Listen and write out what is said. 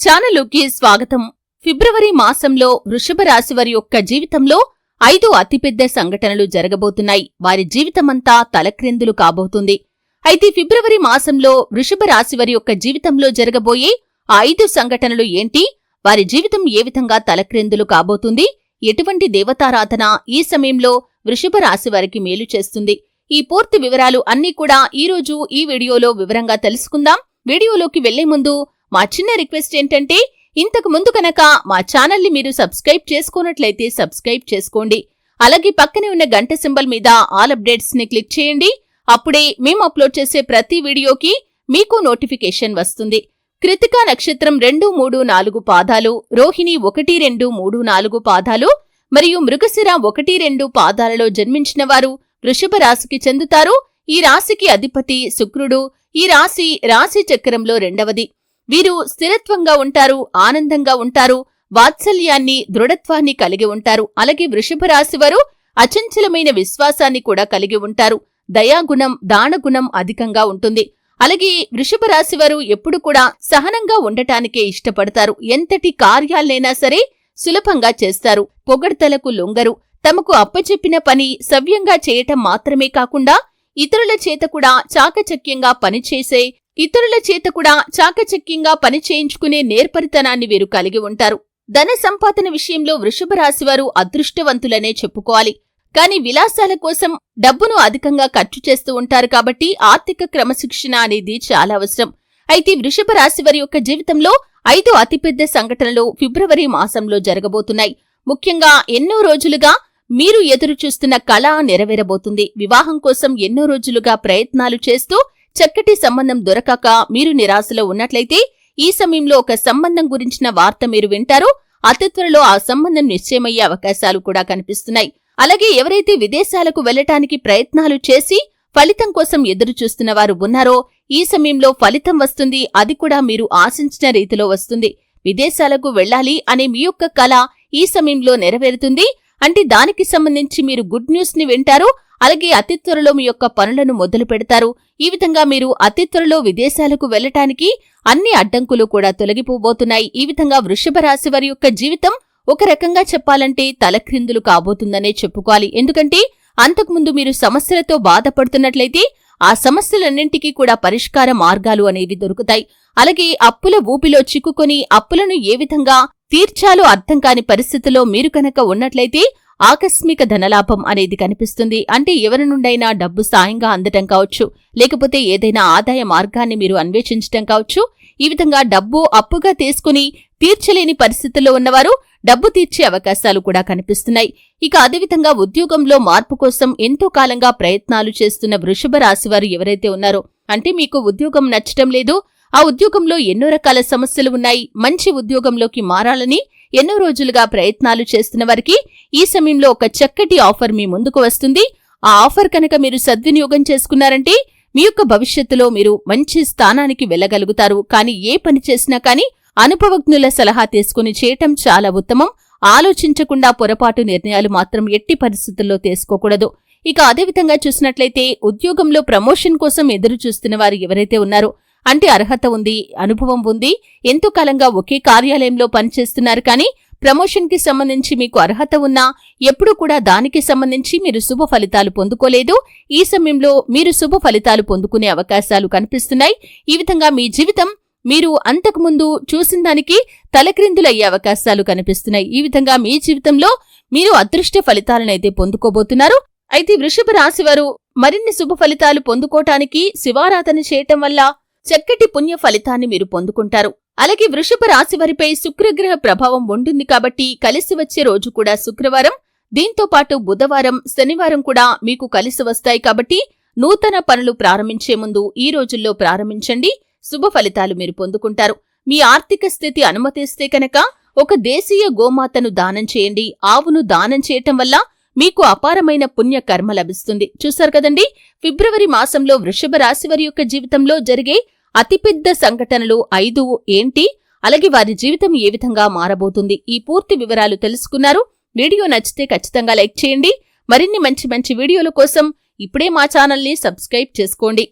ఛానల్లోకి స్వాగతం. ఫిబ్రవరి మాసంలో వృషభ రాశి వారి యొక్క జీవితంలో ఐదు అతిపెద్ద సంఘటనలు జరగబోతున్నాయి. వారి జీవితమంతా తలక్రిందులు కాబోతుంది. అయితే ఫిబ్రవరి మాసంలో వృషభ రాశి వారి యొక్క జీవితంలో జరగబోయే ఆ ఐదు సంఘటనలు ఏంటి? వారి జీవితం ఏ విధంగా తలక్రిందులు కాబోతుంది? ఎటువంటి దేవతారాధన ఈ సమయంలో వృషభ రాశి వారికి మేలు చేస్తుంది? ఈ పూర్తి వివరాలు అన్నీ కూడా ఈ రోజు ఈ వీడియోలో వివరంగా తెలుసుకుందాం. వీడియోలోకి వెళ్ళే ముందు మా చిన్న రిక్వెస్ట్ ఏంటంటే ఇంతకు ముందు కనుక మా ఛానల్ని మీరు సబ్స్క్రైబ్ చేసుకున్నట్లయితే సబ్స్క్రైబ్ చేసుకోండి. అలాగే పక్కనే ఉన్న గంట సింబల్ మీద ఆల్ అప్డేట్స్ని క్లిక్ చేయండి. అప్పుడే మేము అప్లోడ్ చేసే ప్రతి వీడియోకి మీకు నోటిఫికేషన్ వస్తుంది. కృతికా నక్షత్రం రెండు మూడు నాలుగు పాదాలు రోహిణి ఒకటి రెండు మూడు నాలుగు పాదాలు మరియు మృగశిర ఒకటి రెండు పాదాలలో జన్మించిన వారు వృషభ రాశికి చెందుతారు. ఈ రాశికి అధిపతి శుక్రుడు. ఈ రాశి రాశి చక్రంలో రెండవది. వీరు స్థిరత్వంగా ఉంటారు ఆనందంగా ఉంటారు వాత్సల్యాన్ని దృఢత్వాన్ని కలిగి ఉంటారు. అలాగే వృషభ రాశి వారు అచంచలమైన విశ్వాసాన్ని కూడా కలిగి ఉంటారు. దయాగుణం దానగుణం అధికంగా ఉంటుంది. అలాగే వృషభ రాశి వారు ఎప్పుడు కూడా సహనంగా ఉండటానికే ఇష్టపడతారు. ఎంతటి కార్యాలైనా సరే సులభంగా చేస్తారు. పొగడ్తలకు లొంగరు. తమకు అప్పచెప్పిన పని సవ్యంగా చేయటం మాత్రమే కాకుండా ఇతరుల చేత కూడా చాకచక్యంగా పనిచేసే ఇతరుల చేత కూడా చాకచక్యంగా పని చేయించుకునే నేర్పరితనాన్ని వీరు కలిగి ఉంటారు. ధన సంపాదన విషయంలో వృషభ రాశివారు అదృష్టవంతులనే చెప్పుకోవాలి. కాని విలాసాల కోసం డబ్బును అధికంగా ఖర్చు చేస్తూ ఉంటారు కాబట్టి ఆర్థిక క్రమశిక్షణ అనేది చాలా అవసరం. అయితే వృషభ యొక్క జీవితంలో ఐదు అతిపెద్ద సంఘటనలు ఫిబ్రవరి మాసంలో జరగబోతున్నాయి. ముఖ్యంగా ఎన్నో రోజులుగా మీరు ఎదురు చూస్తున్న కళ నెరవేరబోతుంది. వివాహం కోసం ఎన్నో రోజులుగా ప్రయత్నాలు చేస్తూ చక్కటి సంబంధం దొరకక మీరు నిరాశలో ఉన్నట్లయితే ఈ సమయంలో ఒక సంబంధం గురించిన వార్త మీరు వింటారో. అతి త్వరలో ఆ సంబంధం నిశ్చయమయ్యే అవకాశాలు కూడా కనిపిస్తున్నాయి. అలాగే ఎవరైతే విదేశాలకు వెళ్ళటానికి ప్రయత్నాలు చేసి ఫలితం కోసం ఎదురు చూస్తున్న వారు ఉన్నారో ఈ సమయంలో ఫలితం వస్తుంది. అది కూడా మీరు ఆశించిన రీతిలో వస్తుంది. విదేశాలకు వెళ్ళాలి అనే మీ యొక్క కళ ఈ సమయంలో నెరవేరుతుంది. అంటే దానికి సంబంధించి మీరు గుడ్ న్యూస్ని వింటారు అలాగే అతి త్వరలో మీ యొక్క పనులను మొదలు పెడతారు. ఈ విధంగా మీరు అతి త్వరలో విదేశాలకు వెళ్ళటానికి అన్ని అడ్డంకులు కూడా తొలగిపోబోతున్నాయి. ఈ విధంగా వృషభ రాశి వారి యొక్క జీవితం ఒక రకంగా చెప్పాలంటే తలక్రిందులు కాబోతుందనే చెప్పుకోవాలి. ఎందుకంటే అంతకుముందు మీరు సమస్యలతో బాధపడుతున్నట్లయితే ఆ సమస్యలన్నింటికీ కూడా పరిష్కార మార్గాలు అనేవి దొరుకుతాయి. అలాగే అప్పుల ఊపిలో చిక్కుకొని అప్పులను ఏ విధంగా తీర్చాలో అర్థం కాని పరిస్థితిలో మీరు కనుక ఉన్నట్లయితే ఆకస్మిక ధనలాభం అనేది కనిపిస్తుంది. అంటే ఎవరి నుండైనా డబ్బు సాయంగా అందటం కావచ్చు. లేకపోతే ఏదైనా ఆదాయ మార్గాన్ని మీరు అన్వేషించటం కావచ్చు. ఈ విధంగా డబ్బు అప్పుగా తీసుకుని తీర్చలేని పరిస్థితుల్లో ఉన్నవారు డబ్బు తీర్చే అవకాశాలు కూడా కనిపిస్తున్నాయి. ఇక అదేవిధంగా ఉద్యోగంలో మార్పు కోసం ఎంతో కాలంగా ప్రయత్నాలు చేస్తున్న వృషభ రాశివారు ఎవరైతే ఉన్నారో అంటే మీకు ఉద్యోగం నచ్చటం లేదు ఆ ఉద్యోగంలో ఎన్నో రకాల సమస్యలు ఉన్నాయి. మంచి ఉద్యోగంలోకి మారాలని ఎన్నో రోజులుగా ప్రయత్నాలు చేస్తున్న వారికి ఈ సమయంలో ఒక చక్కటి ఆఫర్ మీ ముందుకు వస్తుంది. ఆ ఆఫర్ కనుక మీరు సద్వినియోగం చేసుకున్నారంటే మీ యొక్క భవిష్యత్తులో మీరు మంచి స్థానానికి వెళ్ళగలుగుతారు. కానీ ఏ పని చేసినా కానీ అనుభవజ్ఞుల సలహా తీసుకుని చేయటం చాలా ఉత్తమం. ఆలోచించకుండా పొరపాటు నిర్ణయాలు మాత్రం ఎట్టి పరిస్థితుల్లో తీసుకోకూడదు. ఇక అదేవిధంగా చూసినట్లయితే ఉద్యోగంలో ప్రమోషన్ కోసం ఎదురు చూస్తున్న వారు ఎవరైతే ఉన్నారో అంటే అర్హత ఉంది అనుభవం ఉంది ఎంతో కాలంగా ఒకే కార్యాలయంలో పనిచేస్తున్నారు కానీ ప్రమోషన్కి సంబంధించి మీకు అర్హత ఉన్నా ఎప్పుడూ కూడా దానికి సంబంధించి మీరు శుభ ఫలితాలు పొందుకోలేదు. ఈ సమయంలో మీరు శుభ ఫలితాలు పొందుకునే అవకాశాలు కనిపిస్తున్నాయి. ఈ విధంగా మీ జీవితం మీరు అంతకుముందు చూసిన దానికి తలక్రిందులయ్యే అవకాశాలు కనిపిస్తున్నాయి. ఈ విధంగా మీ జీవితంలో మీరు అదృష్ట ఫలితాలనైతే పొందుకోబోతున్నారు. అయితే వృషభ రాశివారు మరిన్ని శుభ ఫలితాలు పొందుకోటానికి శివారాధన చేయటం వల్ల చక్కటి పుణ్య ఫలితాన్ని మీరు పొందుకుంటారు. అలాగే వృషభ రాశి వారిపై శుక్రగ్రహ ప్రభావం ఉంటుంది కాబట్టి కలిసి వచ్చే రోజు కూడా శుక్రవారం దీంతో పాటు బుధవారం శనివారం కూడా మీకు కలిసి వస్తాయి కాబట్టి నూతన పనులు ప్రారంభించే ముందు ఈ రోజుల్లో ప్రారంభించండి. శుభ ఫలితాలు మీరు పొందుకుంటారు. మీ ఆర్థిక స్థితి అనుమతిస్తే కనుక ఒక దేశీయ గోమాతను దానం చేయండి. ఆవును దానం చేయటం వల్ల మీకు అపారమైన పుణ్య కర్మ లభిస్తుంది. చూశారు కదండి? ఫిబ్రవరి మాసంలో వృషభ రాశి వారి యొక్క జీవితంలో జరిగే అతిపెద్ద సంఘటనలు ఐదు ఏంటి? అలాగే వారి జీవితం ఏ విధంగా మారబోతుంది? ఈ పూర్తి వివరాలు తెలుసుకున్నారు. వీడియో నచ్చితే ఖచ్చితంగా లైక్ చేయండి. మరిన్ని మంచి మంచి వీడియోల కోసం ఇప్పుడే మా ఛానల్ని సబ్స్క్రైబ్ చేసుకోండి.